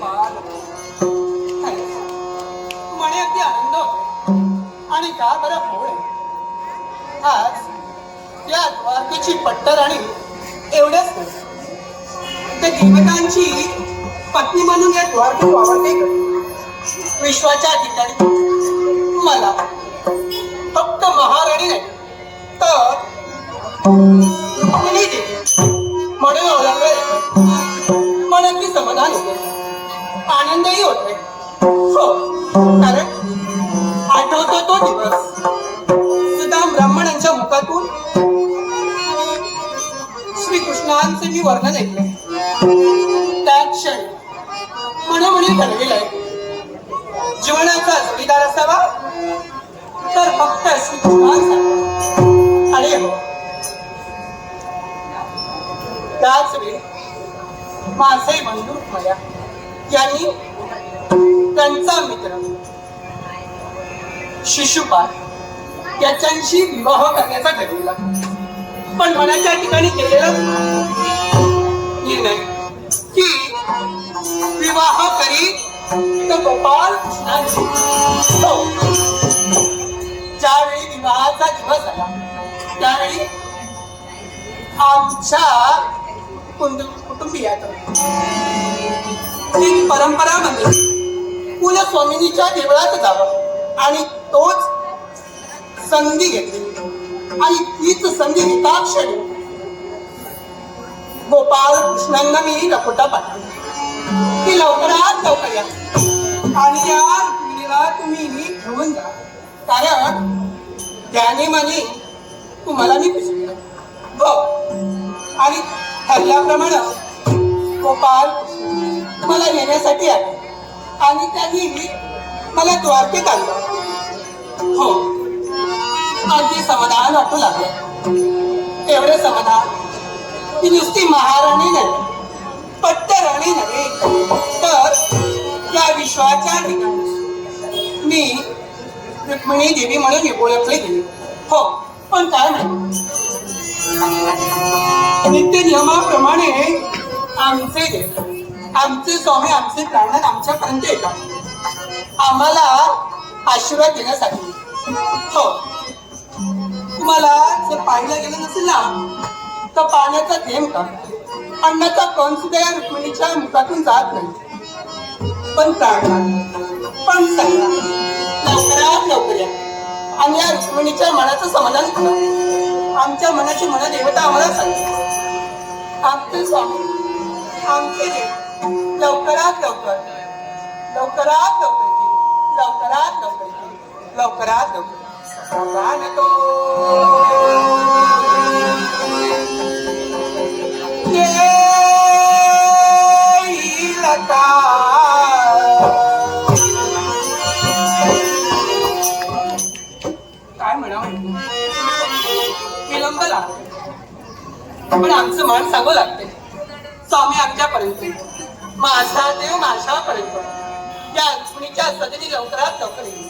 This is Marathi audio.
पार म्हणे अगदी आनंद आणि का बरं पोळे आज या द्वारकेची आणि एवढ्याच ते देवतांची पत्नी म्हणून या द्वारकेत वावरते विश्वाच्या ठिकाणी. मला फक्त महाराणी नाही तर कारण आठवतो तो दिवस. सुद्धा ब्राह्मणांच्या मुखातून श्रीकृष्णांचे मी वर्णन ऐकले त्या क्षणी मनोमनी ठरविलंय जीवनाचा जोडीदार असावा तर फक्त श्रीकृष्णांचा आणि हो, त्याच वेळी माझे बंधू माया यांनी त्यांचा शिशुपाल त्याच्याशी विवाह करण्याचा ठरविला. पण मनाच्या ठिकाणी केलेला निर्णय की विवाह करी तर गोपाल हो. ज्यावेळी विवाहाचा दिवस आला त्यावेळी आमच्या कुटुंबियात ती परंपरा म्हणजे कुलस्वामिनीच्या देवळात जावं. आणि तोच संधी घेतली. आणि तीच संधी हिताक्षणी गोपाल कृष्णांना मी लपोटा पाठवली. ती लवकरात लवकर या. आणि या रुक्मिणीला तुम्ही घेऊन जा. कारण त्याने म्हणे तुम्हाला मी पिसविलं हो आणि ठरल्याप्रमाणे गोपाल तुम्हाला मला येण्यासाठी आले. आणि त्यांनी मला द्वारकेत आणलं हो. अगदी समाधान वाटू लागले. एवढे समाधान. की नुसती महाराणी नाही पट्टराणी नव्हे तर या विश्वाच्या ठिकाणी मी रुक्मिणी देवी म्हणून ओळखले गेले. हो पण काय माहिती? नित्य नियमाप्रमाणे आमचे देव आमचे स्वामी आमचे प्राणात आमच्यापर्यंत येतात. आम्हाला आशीर्वाद देण्यासाठी. हो. तुम्हाला जर पाहिलं गेलं नसेल ना तर पाण्याचा थेंब का? अन्नाचा कण सुद्धा या रुक्मिणीच्या मुखातून जात नाही. पण प्राणात पण सांगा लवकरात लवकर या. आणि या रुक्मिणीच्या मनाचं समाधान करा. आमच्या मनाची मनदेवता आम्हाला सांगा. आमचे स्वामी आमचे देव. लवकरात लवकर. लवकरात लवकर लवकरात लवकर लवकरात लवकर. काय म्हणावं विलंब लागतो पण आमचं मन सांगू लागते स्वामी आमच्यापर्यंत माझा देव माझ्यापर्यंत. या रुक्मिणीच्या सदनी लवकरात लवकर येईल येईल.